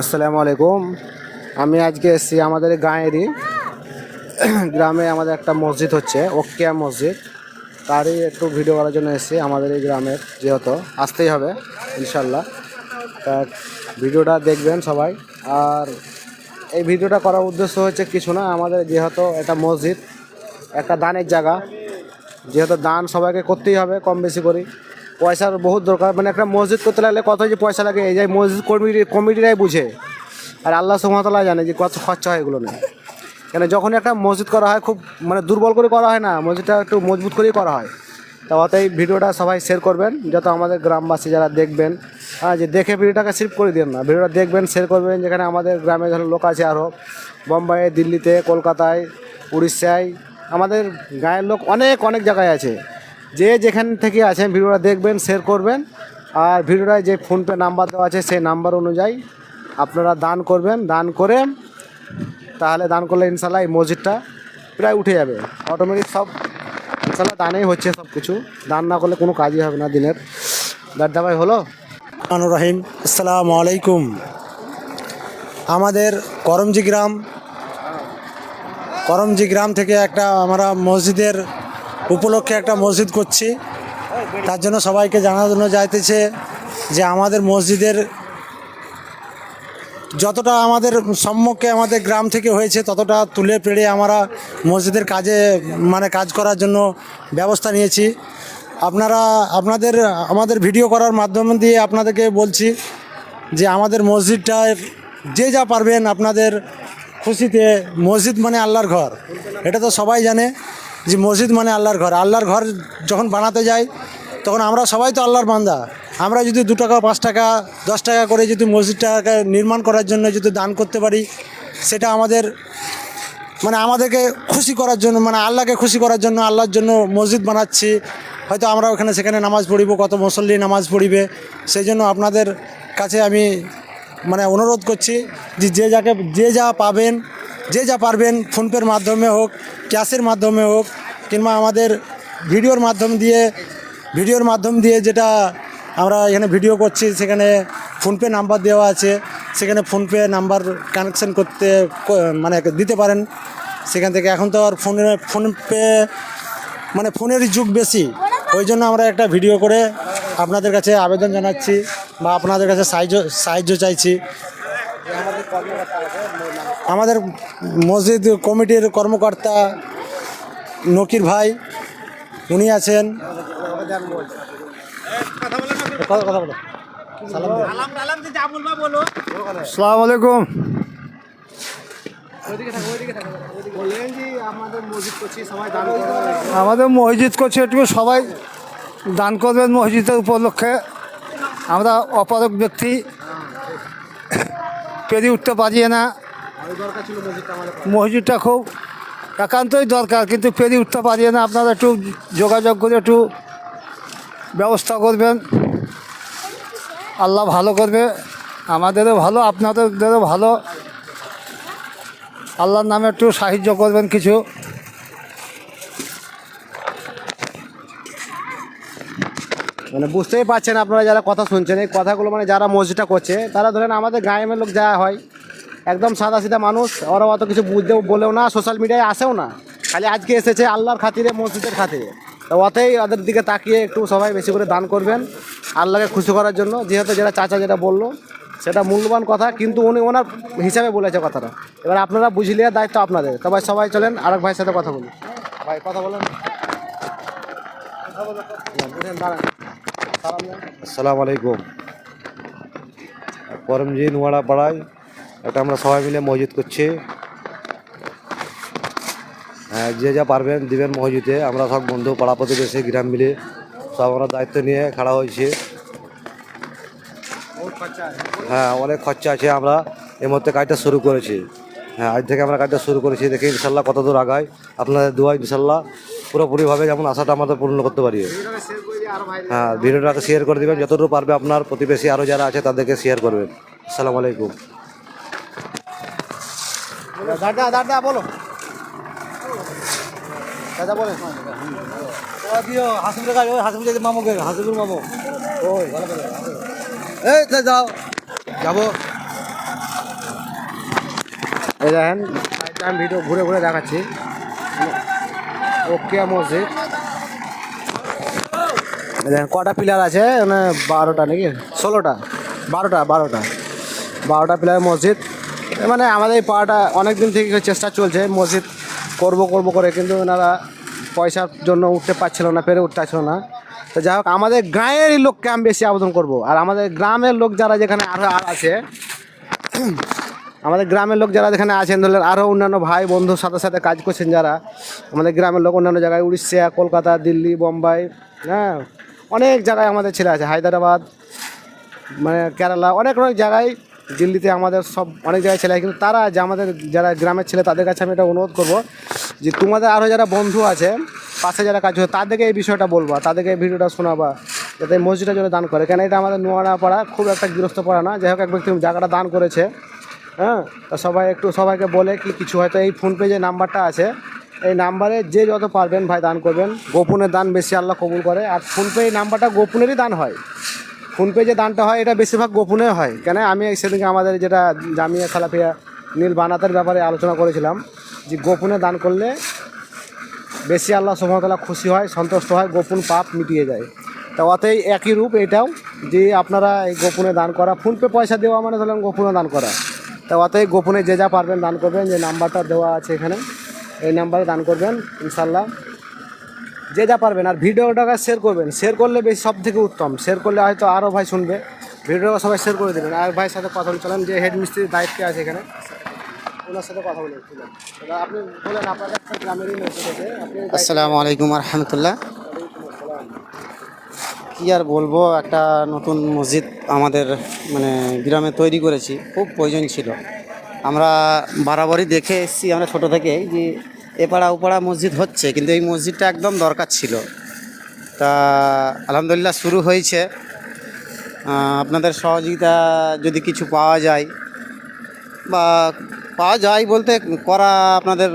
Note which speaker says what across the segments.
Speaker 1: আসসালামু আলাইকুম। আমি আজকে এসেছি আমাদের গাঁয়েরই, গ্রামে আমাদের একটা মসজিদ হচ্ছে, ওকিয়া মসজিদ। তারই একটু ভিডিও করার জন্য এসেছি আমাদের এই গ্রামের, যেহেতু আসতেই হবে, ইনশাল্লাহ। তা ভিডিওটা দেখবেন সবাই। আর এই ভিডিওটা করার উদ্দেশ্য হচ্ছে কিছু না, আমাদের যেহেতু এটা মসজিদ, একটা দানের জায়গা। যেহেতু দান সবাইকে করতেই হবে, কম বেশি করি পয়সার বহুত দরকার। মানে একটা মসজিদ করতে লাগলে কত যে পয়সা লাগে, এই যে মসজিদ কমিটি কমিটিরাই বুঝে। আর আল্লাহ সুমতলা জানে যে কত খরচা হয় এগুলো নিয়ে। কেন যখন একটা মসজিদ করা হয়, খুব মানে দুর্বল করে করা হয় না, মসজিদটা একটু মজবুত করেই করা হয়। তা অতএব ভিডিওটা সবাই শেয়ার করবেন, যত আমাদের গ্রামবাসী যারা দেখবেন হ্যাঁ যে দেখে ভিডিওটাকে সিপ করে দিন না। ভিডিওটা দেখবেন শেয়ার করবেন, যেখানে আমাদের গ্রামে ধরুন লোক আছে আরও বোম্বাইয়ে দিল্লিতে, কলকাতায়, উড়িষ্যায়, আমাদের গায়ের লোক অনেক অনেক জায়গায় আছে। যে যেখান থেকে আছেন ভিডিওটা দেখবেন শেয়ার করবেন। আর ভিডিওটায় যে ফোনপে নাম্বার দেওয়া আছে, সেই নাম্বার অনুযায়ী আপনারা দান করবেন। দান করে তাহলে দান করলে ইনশাল্লাহ এই মসজিদটা প্রায় উঠে যাবে। অটোমেটিক সব ইনশাল্লাহ দানেই হচ্ছে সব কিছু দান না করলে কোনো কাজই হবে না দিনের। দাদা ভাই হলো?
Speaker 2: রহমানুর রহিম, আসসালামু আলাইকুম। আমাদের করমজি গ্রাম করমজি গ্রাম থেকে একটা আমরা মসজিদের উপলক্ষে একটা মসজিদ করছি। তার জন্য সবাইকে জানানো যাইতেছে যে আমাদের মসজিদের যতটা আমাদের সম্মুখে আমাদের গ্রাম থেকে হয়েছে, ততটা তুলে পেড়ে আমরা মসজিদের কাজে মানে কাজ করার জন্য ব্যবস্থা নিয়েছি। আপনারা, আপনাদের, আমাদের ভিডিও করার মাধ্যম দিয়ে আপনাদেরকে বলছি যে আমাদের মসজিদটার যে যা পারবেন আপনাদের খুশিতে, মসজিদ মানে আল্লাহর ঘর, এটা তো সবাই জানে। যে মসজিদ মানে আল্লাহর ঘর। আল্লাহর ঘর যখন বানাতে যাই, তখন আমরা সবাই তো আল্লাহর বান্দা। আমরা যদি দু টাকা, পাঁচ টাকা, দশ টাকা করে যদি মসজিদটাকে নির্মাণ করার জন্য যদি দান করতে পারি, সেটা আমাদের মানে আমাদেরকে খুশি করার জন্য মানে আল্লাহকে খুশি করার জন্য, আল্লাহর জন্য মসজিদ বানাচ্ছি। হয়তো আমরা ওখানে সেখানে নামাজ পড়িব, কত মুসল্লি নামাজ পড়িবে। সেই জন্য আপনাদের কাছে আমি মানে অনুরোধ করছি যে যে যাকে, যে যা পাবেন যে যা পারবেন ফোনপের মাধ্যমে হোক, ক্যাশের মাধ্যমে হোক, কিংবা আমাদের ভিডিওর মাধ্যম দিয়ে, ভিডিওর মাধ্যম দিয়ে যেটা আমরা এখানে ভিডিও করছি, সেখানে ফোনপে নাম্বার দেওয়া আছে। সেখানে ফোনপে নাম্বার কানেকশন করতে মানে দিতে পারেন। সেখান থেকে এখন তো আর ফোনে, ফোনপে মানে ফোনের যুগ বেশি। ওই জন্য আমরা একটা ভিডিও করে আপনাদের কাছে আবেদন জানাচ্ছি বা আপনাদের কাছে সাহায্য সাহায্য চাইছি। আমাদের মসজিদ কমিটির কর্মকর্তা নকির ভাই উনি আছেন। কথা কথা বলো।
Speaker 3: সালাম আলাইকুম।
Speaker 1: আমাদের মসজিদ করছি
Speaker 3: একটু সবাই দান করবেন মসজিদের উপলক্ষে। আমরা অপারক ব্যক্তি পেরিয়ে উঠতে পারি না।
Speaker 1: মসজিদটা
Speaker 3: খুব একান্তই দরকার কিন্তু পেরিয়ে উঠতে পারি না। আপনারা একটু যোগাযোগ করে একটু ব্যবস্থা করবেন। আল্লাহ ভালো করবে আমাদেরও ভালো আপনাদেরও ভালো। আল্লাহর নামে একটু সাহায্য করবেন কিছু।
Speaker 1: মানে বুঝতেই পারছেন আপনারা যারা কথা শুনছেন এই কথাগুলো মানে যারা মসজিদটা করছে তারা ধরেন আমাদের গ্রামের লোক যা হয় একদম সাদা সিধা মানুষ ওরা অত কিছু বুঝতেও বলেও না সোশ্যাল মিডিয়ায় আসেও না। খালি আজকে এসেছে আল্লাহর খাতিরে, মসজিদের খাতিরে। তো অতই ওদের দিকে তাকিয়ে একটু সবাই বেশি করে দান করবেন, আল্লাহকে খুশি করার জন্য। যেহেতু যেটা চাচা যেটা বলল, সেটা মূল্যবান কথা, কিন্তু উনি ওনার হিসাবে বলেছে কথাটা। এবার আপনারা বুঝলে দায়িত্ব আপনাদের। তবে সবাই চলেন, আরেক ভাইয়ের সাথে কথা বলি। ভাই, কথা বলেন।
Speaker 4: আসসালামু আলাইকুম। করমজি নোয়াড়া পাড়ায় এটা আমরা সবাই মিলে মসজিদ করছি। হ্যাঁ যে যা পারবেন দিবেন মসজিদে। আমরা সব বন্ধু, পাড়া প্রতিবেশী, গ্রাম মিলে সব আমরা দায়িত্ব নিয়ে খাড়া হয়েছি। হ্যাঁ অনেক খরচা আছে আমরা এই মুহূর্তে কাজটা শুরু করেছি। হ্যাঁ আজ থেকে আমরা কাজটা শুরু করেছি, দেখি ইনশাল্লাহ কত দূর আগায়। আপনাদের দোয়া ইনশাল্লাহ পুরোপুরিভাবে যেমন আশাটা আমাদের পূর্ণ করতে পারি। হ্যাঁ ভিডিওটাকে শেয়ার করে দেবেন যতটুকু পারবে আপনার প্রতিবেশী আরও যারা আছে তাদেরকে শেয়ার করবেন। আসসালামু আলাইকুম।
Speaker 1: দাদা দাদা বলো। দাদা বলেন
Speaker 2: হাসিমুর কাজ হাসিমুর মামুকে হাসিমুর মামু। ওই যাও। যাব।
Speaker 1: এই ভিডিও ঘুরে ঘুরে দেখাচ্ছি। ওকিয়া মসজিদ। কটা পিলার আছে? মানে বারোটা নাকি? ষোলোটা। বারোটা বারোটা। বারোটা পিলার মসজিদ। মানে আমাদের এই পাড়াটা অনেক দিন থেকে চেষ্টা চলছে, মসজিদ করব করব করে, কিন্তু ওনারা পয়সার জন্য উঠতে পারছিল না, পেরে উঠতে পারছিল না। তো যাই হোক, আমাদের গাঁয়েরই লোককে আমি বেশি আবেদন করব। আর আমাদের গ্রামের লোক যারা যেখানে আরও আর আছে, আমাদের গ্রামের লোক যারা যেখানে আছেন, ধরলেন আরও অন্যান্য ভাই বন্ধুর সাথে সাথে কাজ করছেন যারা, আমাদের গ্রামের লোক অন্যান্য জায়গায়, উড়িষ্যা, কলকাতা, দিল্লি, বোম্বাই হ্যাঁ অনেক জায়গায় আমাদের ছেলে আছে, হায়দ্রাবাদ মানে কেরালা, অনেক অনেক জায়গায় দিল্লিতে আমাদের সব অনেক জায়গায় ছেলে, কিন্তু তারা যে আমাদের যারা গ্রামের ছেলে, তাদের কাছে আমি এটা অনুরোধ করব যে তোমাদের আরও যারা বন্ধু আছে, পাশে যারা কাজ করে, তাদেরকে এই বিষয়টা বলবা, তাদেরকে এই ভিডিওটা শোনাবা, যাতে এই মসজিদটা জন্য দান করে। কেন এটা আমাদের নোয়ারা পাড়া খুব একটা গৃহস্থ পাড়া না। যাই হোক, এক ব্যক্তি জায়গাটা দান করেছে হ্যাঁ? তা সবাই একটু সবাইকে বলে কি কিছু, হয়তো এই ফোনপে যে নাম্বারটা আছে। এই নাম্বারে যে যত পারবেন ভাই দান করবেন। গোপনের দান বেশি আল্লাহ কবুল করে। আর ফোনপে এই নাম্বারটা গোপনেরই দান হয়। ফোনপে যে দানটা হয়, এটা বেশিরভাগ গোপনে হয়। কেন? আমি সেদিনকে আমাদের যেটা জামিয়া খালাফিয়া নীল বানাতের ব্যাপারে আলোচনা করেছিলাম যে গোপনে দান করলে বেশি আল্লাহ সুমতলা খুশি হয়, সন্তুষ্ট হয়, গোপন পাপ মিটিয়ে যায়। তা অতএব একই রূপ এটাও যে আপনারা এই গোপনে দান করা, ফোনপে পয়সা দেওয়া মানে ধরলেন গোপনে দান করা। তা অতএব গোপনে যে যা পারবেন দান করবেন, যে নাম্বারটা দেওয়া আছে এখানে, এই নাম্বারে দান করবেন ইনশাল্লাহ যে যা পারবেন আর ভিডিওটাকে শেয়ার করবেন। শেয়ার করলে বেশি সব থেকে উত্তম। শেয়ার করলে হয়তো আরও ভাই শুনবে। ভিডিওটা সবাই শেয়ার করে দেবেন। আর ভাইয়ের সাথে কথা বলছিলাম যে হেড মিস্ত্রির দায়িত্বে আছে এখানে। ওনার সাথে কথা আপনি
Speaker 5: আসসালামু আলাইকুম রহমতুল্লাহ কি আর বলব, একটা নতুন মসজিদ আমাদের মানে গ্রামে তৈরি করেছি। খুব প্রয়োজন ছিল। আমরা বরাবরই দেখে এসেছি, আমরা ছোট থেকে যে এপাড়া ওপাড়া মসজিদ হচ্ছে, কিন্তু এই মসজিদটা একদম দরকার ছিল। তা আলহামদুলিল্লাহ শুরু হয়েছে। আপনাদের সহযোগিতা যদি কিছু পাওয়া যায়, বা পাওয়া যায় বলতে করা আপনাদের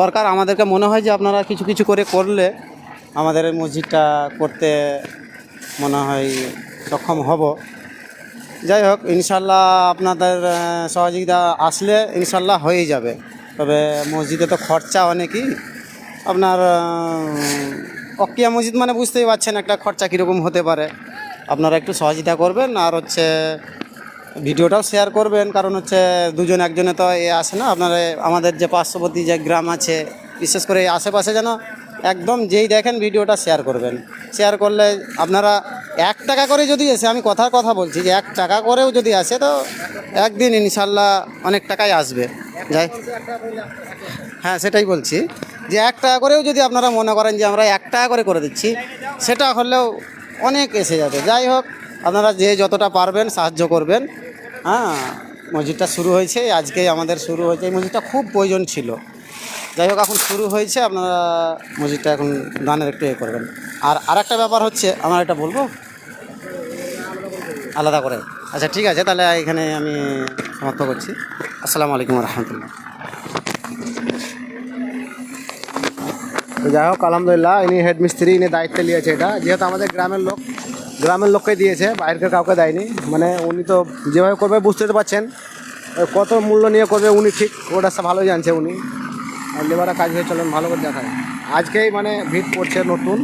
Speaker 5: দরকার। আমাদেরকে মনে হয় যে আপনারা কিছু কিছু করে করলে আমাদের এই মসজিদটা করতে মনে হয় সক্ষম হব। যাই হোক, ইনশাল্লাহ আপনাদের সহযোগিতা আসলে ইনশাল্লাহ হয়েই যাবে। তবে মসজিদে তো খরচা অনেকই। আপনার অকিয়া মসজিদ মানে বুঝতেই পারছেন একটা খরচা কীরকম হতে পারে। আপনারা একটু সহযোগিতা করবেন আর হচ্ছে ভিডিওটাও শেয়ার করবেন, কারণ হচ্ছে দুজন একজনে তো এ আসে না। আপনারা, আমাদের যে পার্শ্ববর্তী যে গ্রাম আছে, বিশেষ করে এই আশেপাশে যেন একদম যেই দেখেন ভিডিওটা শেয়ার করবেন। শেয়ার করলে আপনারা এক টাকা করে যদি এসে আমি কথার কথা বলছি যে এক টাকা করেও যদি আসে, তো একদিন ইনশাল্লাহ অনেক টাকাই আসবে। যাই হ্যাঁ সেটাই বলছি যে এক টাকা করেও যদি আপনারা মনে করেন যে আমরা এক টাকা করে করে দিচ্ছি, সেটা হলেও অনেক এসে যাবে। যাই হোক, আপনারা যে যতটা পারবেন সাহায্য করবেন। হ্যাঁ মসজিদটা শুরু হয়েছে, আজকেই আমাদের শুরু হয়েছে। এই মসজিদটা খুব প্রয়োজন ছিল। যাই হোক, এখন শুরু হয়েছে। আপনারা মসজিদটা এখন দানের একটু এ করবেন। আর আরেকটা ব্যাপার হচ্ছে, আমার এটা বলব? আলাদা করে। আচ্ছা ঠিক আছে, তাহলে এখানে আমি সমাপ্ত করছি। আসসালামু আলাইকুম রহমতুল্লাহ
Speaker 1: যাই হোক, আলহামদুলিল্লাহ, ইনি হেড মিস্ত্রি ইনি দায়িত্ব নিয়েছে এটা। যেহেতু আমাদের গ্রামের লোক, গ্রামের লোককে দিয়েছে, বাইরের কাউকে দেয়নি। মানে উনি তো যেভাবে করবে বুঝতে পারছেন, কত মূল্য নিয়ে করবে উনি ঠিক, ওটা ভালোই জানছে উনি। লেবাররা কাজ হয়ে চলেন ভালো করে দেখায়। আজকেই মানে ভিড় পড়ছে নতুন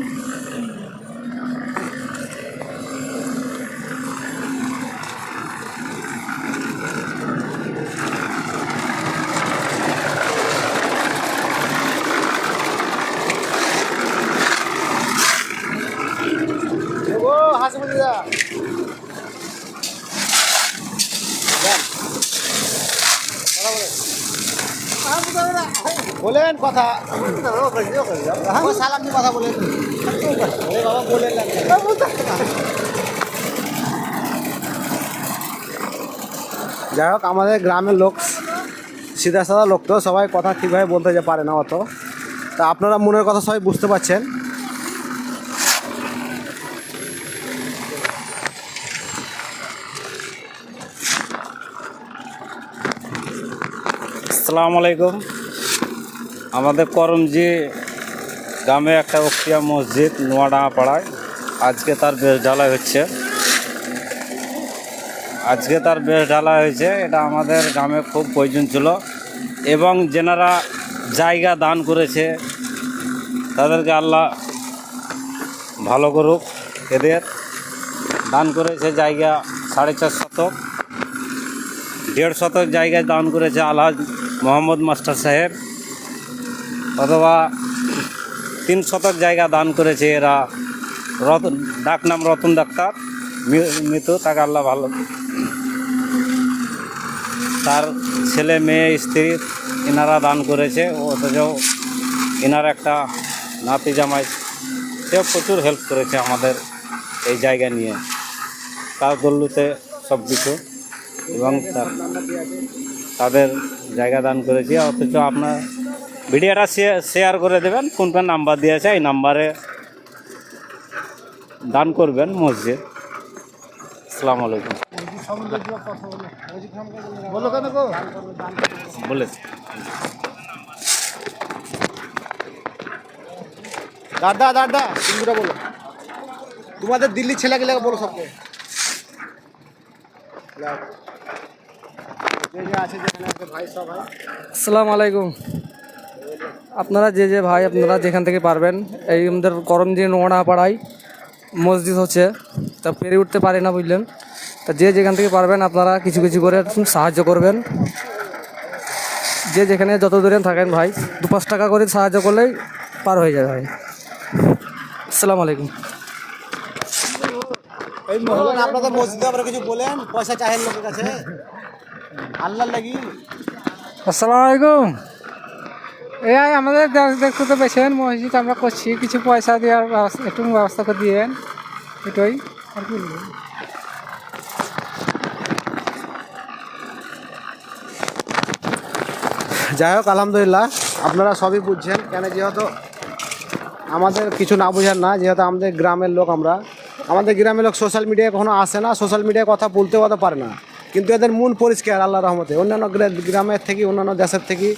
Speaker 1: ও হাসিমুদ্দিদা বলেন কথা। সালাম দিয়ে কথা বলেন। বাবা বলেন যাই হোক আমাদের গ্রামের লোক সিধা সাদা লোক তো সবাই কথা ঠিকভাবে বলতে যে পারে না অত। তা আপনারা মনের কথা সবাই বুঝতে পারছেন।
Speaker 6: আসসালামু আলাইকুম। আমাদের করমজি গ্রামে একটা অক্রিয়া মসজিদ নোয়াডাঙ্গা পাড়ায় আজকে তার বেশ ঢালাই হচ্ছে। আজকে তার বেশ ঢালা হয়েছে। এটা আমাদের গ্রামে খুব প্রয়োজন ছিল। এবং যেনারা জায়গা দান করেছে, তাদেরকে আল্লাহ ভালো করুক। এদের দান করেছে জায়গা সাড়ে চার শতক, দেড় শতক জায়গায় দান করেছে আলহাজ মোহাম্মদ মাস্টার সাহেব। অথবা তিন শতক জায়গা দান করেছে এরা। রতন, ডাক নাম রতন ডাক্তার। মৃত, তাকে আল্লাহ ভালো। তার ছেলে, মেয়ে, স্ত্রী এনারা দান করেছে। অথচ এনার একটা নাতি জামাই সে প্রচুর হেল্প করেছে আমাদের এই জায়গা নিয়ে। তার দল্লুতে সব কিছু এবং তাদের জায়গা দান করেছি। অথচ আপনার ভিডিওটা শেয়ার করে দেবেন কোন কোন নাম্বার দিয়েছে এই নাম্বারে দান করবেন মসজিদ। আসসালামু আলাইকুম।
Speaker 3: বলো কেন গো?
Speaker 6: বলেছে
Speaker 1: দাদা দাদা হিন্দুরা বলো। তোমাদের দিল্লি ছেলেগুলো বলো সবকে।
Speaker 7: আসসালামু আলাইকুম। আপনারা যে যে ভাই আপনারা যেখান থেকে পারবেন এই আমাদের করমজি নোংরা পাড়ায় মসজিদ হচ্ছে তা পেরে উঠতে পারে না বুঝলেন। তা যে যেখান থেকে পারবেন আপনারা কিছু কিছু করে সাহায্য করবেন। যে যেখানে যত দূরে থাকেন ভাই দু পাঁচ টাকা করে সাহায্য করলেই পার হয়ে যাবে ভাই। আসসালামু আলাইকুম।
Speaker 1: এই মহলান আপনাদের মসজিদে আপনারা কিছু বলেন পয়সা চাহেন লোকের কাছে। আল্লাহর লাগি।
Speaker 7: আসসালামু আলাইকুম। এই আমাদের দেখতে তো পেয়েছেন মসজিদ আমরা করছি। কিছু পয়সা দেওয়ার একটু ব্যবস্থা করে দিয়েন। এটাই আর কি
Speaker 1: যাই হোক, আলহামদুলিল্লাহ। আপনারা সবই বুঝছেন। কেন যেহেতু আমাদের কিছু না বোঝার না, যেহেতু আমাদের গ্রামের লোক আমরা। আমাদের গ্রামের লোক সোশ্যাল মিডিয়ায় কখনো আসে না সোশ্যাল মিডিয়ায় কথা বলতে কথা পারে না। কিন্তু এদের মন পরিষ্কার আল্লাহ রহমতে। অন্যান্য গ্রামের থেকে, অন্যান্য দেশের থেকে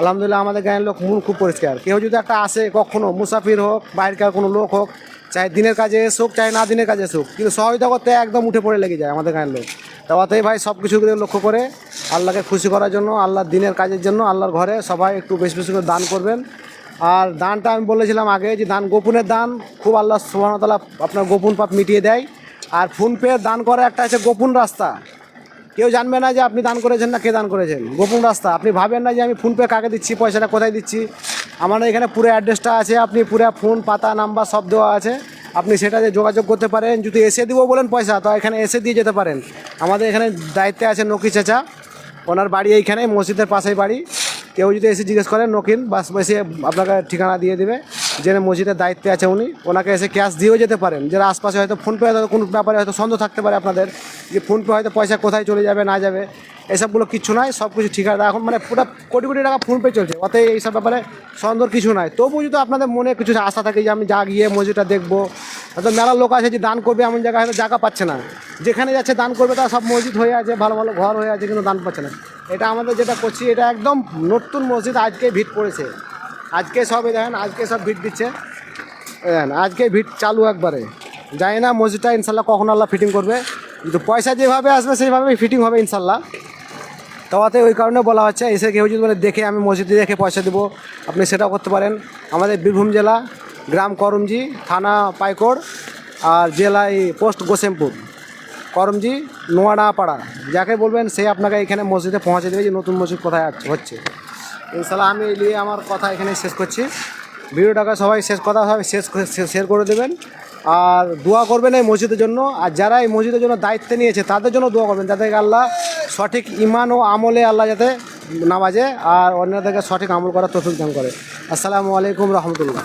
Speaker 1: আলহামদুলিল্লাহ, আমাদের গ্রামের লোক মন খুব পরিষ্কার। কেউ যদি একটা আসে, কখনো মুসাফির হোক বাইরেকার কোনো লোক হোক চাहे দিনের কাজে এসুক চাहे না দিনের কাজে এসুক, কিন্তু সহযোগিতা করতে একদম উঠে পড়ে লেগে যায় আমাদের গায়ের লোক। তা অতএব ভাই সব কিছু লক্ষ্য করে আল্লাহকে খুশি করার জন্য, আল্লাহর দিনের কাজের জন্য, আল্লাহর ঘরে সবাই একটু বেশি বেশি করে দান করবেন। আর দানটা আমি বলেছিলাম আগে যে দান গোপনের দান, খুব আল্লাহ সুবাহতাল্লাহ আপনার গোপন পাপ মিটিয়ে দেয়। আর ফোনপে দান করা একটা আছে গোপন রাস্তা। কেউ জানবে না যে আপনি দান করেছেন না কে দান করেছেন। গোপন রাস্তা। আপনি ভাবেন না যে আমি ফোনপে কাকে দিচ্ছি, পয়সাটা কোথায় দিচ্ছি। আমার এখানে পুরো অ্যাড্রেসটা আছে, আপনি পুরো ফোন, পাতা, নাম্বার সব দেওয়া আছে। আপনি সেটাতে যোগাযোগ করতে পারেন। যদি এসে দিব বলেন পয়সা, তো এখানে এসে দিয়ে যেতে পারেন। আমাদের এখানে দায়িত্বে আছে নকি চাচা। ওনার বাড়ি এইখানে, মসজিদের পাশেই বাড়ি। কেউ যদি এসে জিজ্ঞেস করেন নকিন, বাস, এসে আপনাকে ঠিকানা দিয়ে দেবে। যে মসজিদের দায়িত্বে আছে উনি। ওনাকে এসে ক্যাশ দিয়েও যেতে পারেন। যারা আশপাশে হয়তো ফোনপে হয়তো কোনো ব্যাপারে হয়তো সন্দেহ থাকতে পারে আপনাদের যে ফোনপে হয়তো পয়সা কোথায় চলে যাবে, না যাবে, এসবগুলো কিছু নাই সব কিছু ঠিক আছে। এখন মানে পুরো কোটি কোটি টাকা ফোনপে চলছে। অতএব এইসব ব্যাপারে সন্দেহ কিছু নাই। তবু যদি আপনাদের মনে কিছু আশা থাকে যে আমি যা গিয়ে মসজিদটা দেখব, হয়তো মেলা লোক আছে যে দান করবে, এমন জায়গায় হয়তো জায়গা পাচ্ছে না। যেখানে যাচ্ছে দান করবে, তার সব মসজিদ হয়ে আছে, ভালো ভালো ঘর হয়ে আছে, কিন্তু দান পাচ্ছে না। এটা আমাদের যেটা করছি, এটা একদম নতুন মসজিদ আজকে ভিড় পড়েছে আজকে সব দেখেন, আজকে সব ভিড় দিচ্ছে। দেখেন, আজকে ভিড় চালু একবারে। জানি না মসজিদটা ইনশাল্লাহ কখন আল্লাহ ফিটিং করবে। কিন্তু পয়সা যেভাবে আসবে, সেইভাবেই ফিটিং হবে ইনশাল্লাহ। তাওয়াতে ওই কারণে বলা হচ্ছে, এসে কেউ যদি মানে দেখে আমি মসজিদে দেখে পয়সা দেবো, আপনি সেটাও করতে পারেন। আমাদের বীরভূম জেলা, গ্রাম করমজি, থানা পাইকড়, আর জেলায় পোস্ট গোসেমপুর। করমজি, নোয়াডাপাড়া। যাকে বলবেন, সে আপনাকে এখানে মসজিদে পৌঁছে দেবে যে নতুন মসজিদ কোথায় হচ্ছে। ইনশাল্লাহ আমি নিয়ে আমার কথা এখানে শেষ করছি। ভিডিওটাকে সবাই শেষ কথা সবাই শেষ শেয়ার করে দেবেন। আর দোয়া করবেন এই মসজিদের জন্য। আর যারা এই মসজিদের জন্য দায়িত্ব নিয়েছে, তাদের জন্য দোয়া করবেন যাতে আল্লাহ সঠিক ইমান ও আমলে আল্লাহ যাতে নামাজে আর অন্যদেরকে সঠিক আমল করার তথ্য দান করে। আসসালামু আলাইকুম রহমতুল্লাহ।